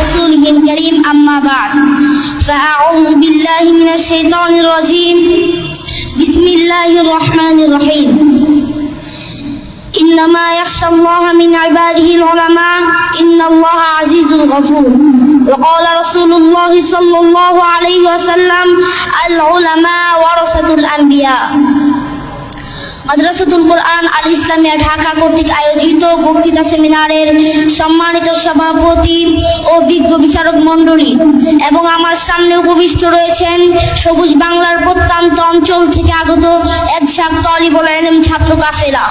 رسوله الكريم أما بعد. فأعوذ بالله من الشيطان الرجيم. بسم الله الرحمن الرحيم. إنما يخشى الله من عباده العلماء. إن الله عزيز غفور وقال رسول الله صلى الله عليه وسلم العلماء ورثة الأنبياء. মাদ্রাসাতুল কোরআন আল ইসলামিয়া ঢাকা কর্তৃক আয়োজিত বক্তৃতা সেমিনারের সম্মানিত সভাপতি ও বিজ্ঞ বিচারক মণ্ডলী এবং আমার সামনে উপবিষ্ট রয়েছেন সবুজ বাংলার প্রত্যন্ত অঞ্চল থেকে আগত এক ঝাঁক তলিবল এলেম ছাত্র কাফেলা।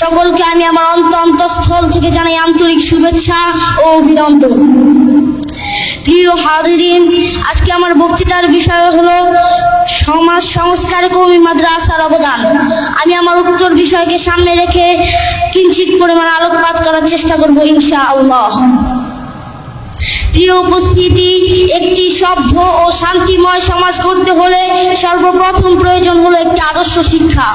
সকলকে আমি আমার অন্ত অন্তঃস্থল থেকে জানাই আন্তরিক শুভেচ্ছা ও অভিনন্দন। প্রিয় হাদিরিন আজকে আমার বক্তৃতার বিষয় হলো সমাজ সংস্কার কৌমি মাদ্রাসার অবদান। আমি আমার উত্তর বিষয়কে সামনে রেখে কিঞ্চিত পরিমাণ আলোকপাত করার চেষ্টা করব ইনশা আল্লাহ প্রিয় উপস্থিতি, একটি সভ্য ও শান্তিময় সমাজ করতে হলে সর্বপ্রথম প্রয়োজন হলো একটি আদর্শ শিক্ষা।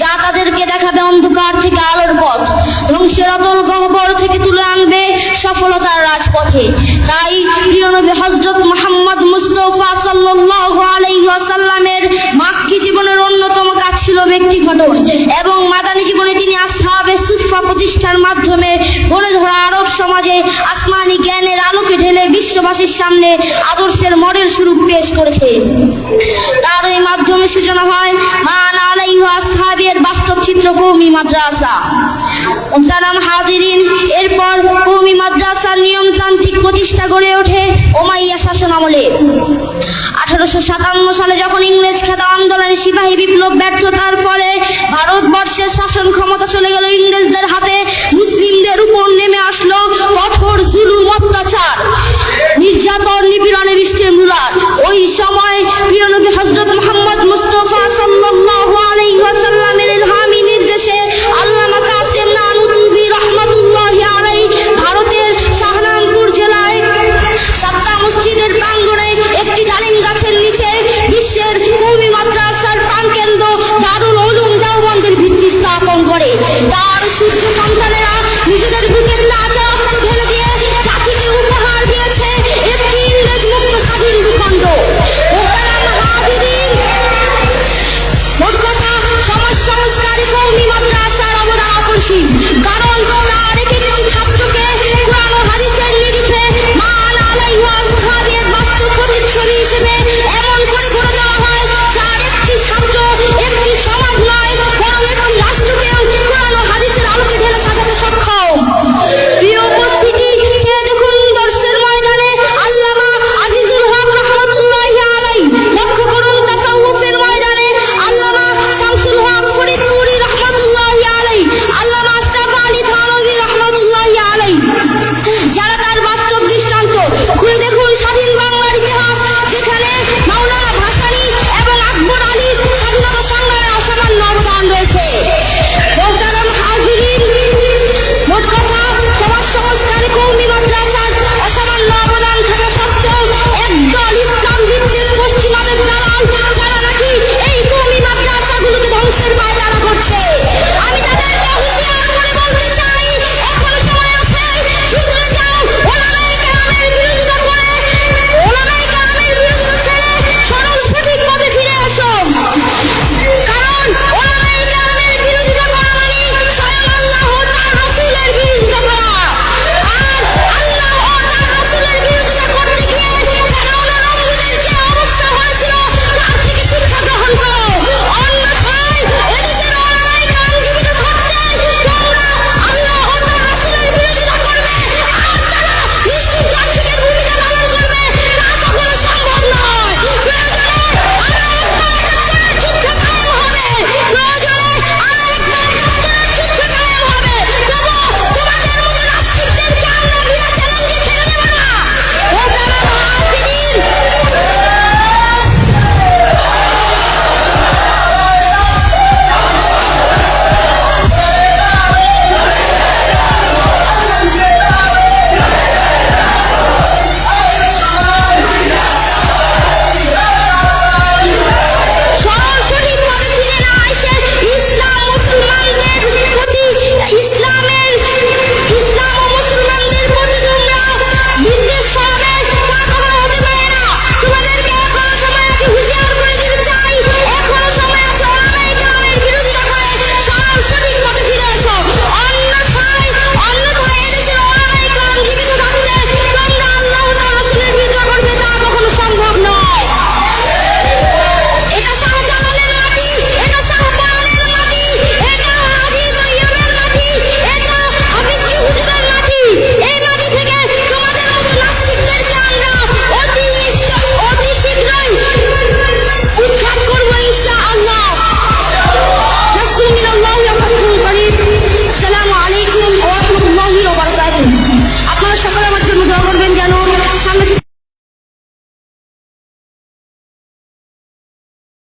যা তাদেরকে দেখাবে অন্ধকার থেকে আলোর পথ, ধ্বংসের অতল গহ্বর থেকে তুলে আনবে সফলতার রাজপথে। তাই প্রিয় নবী হজরত মোহাম্মদ মুস্তফা সাল্লাল্লাহু আলাইহি ওয়াসাল্লামের মাক্কি জীবনের অন্যতম কাজ ছিল ব্যক্তি গঠন এবং মাদানী জীবনে তিনি আসহাবে সুফা প্রতিষ্ঠার মাধ্যমে গড়ে ধরা আরব সমাজে আসমানি জ্ঞানের আলোকে ঢেলে বিশ্ববাসীর সামনে আদর্শের মডেল স্বরূপ পেশ করেছে। তার এই মাধ্যমে সূচনা হয় মান আলাইহু বাস্তব চিত্র কৌমি মাদ্রাসা। মুহতারাম হাজিরিন। এরপর কৌমি মাদ্রাসার নিয়মতান্ত্রিক প্রতিষ্ঠা গড়ে ওঠে ওমাইয়া শাসন আমলে। আঠারোশো সাতান্ন সালে যখন ইংরেজ খেতা আন্দোলনে সিপাহী বিপ্লব ব্যর্থতার ফলে ভারতবর্ষের শাসন ক্ষমতা চলে গেল ইংরেজদের হাতে, মুসলিমদের উপর নেমে আসলো কঠোর জুলুম অত্যাচার, নির্যাতন নিপীড়নের স্টেপ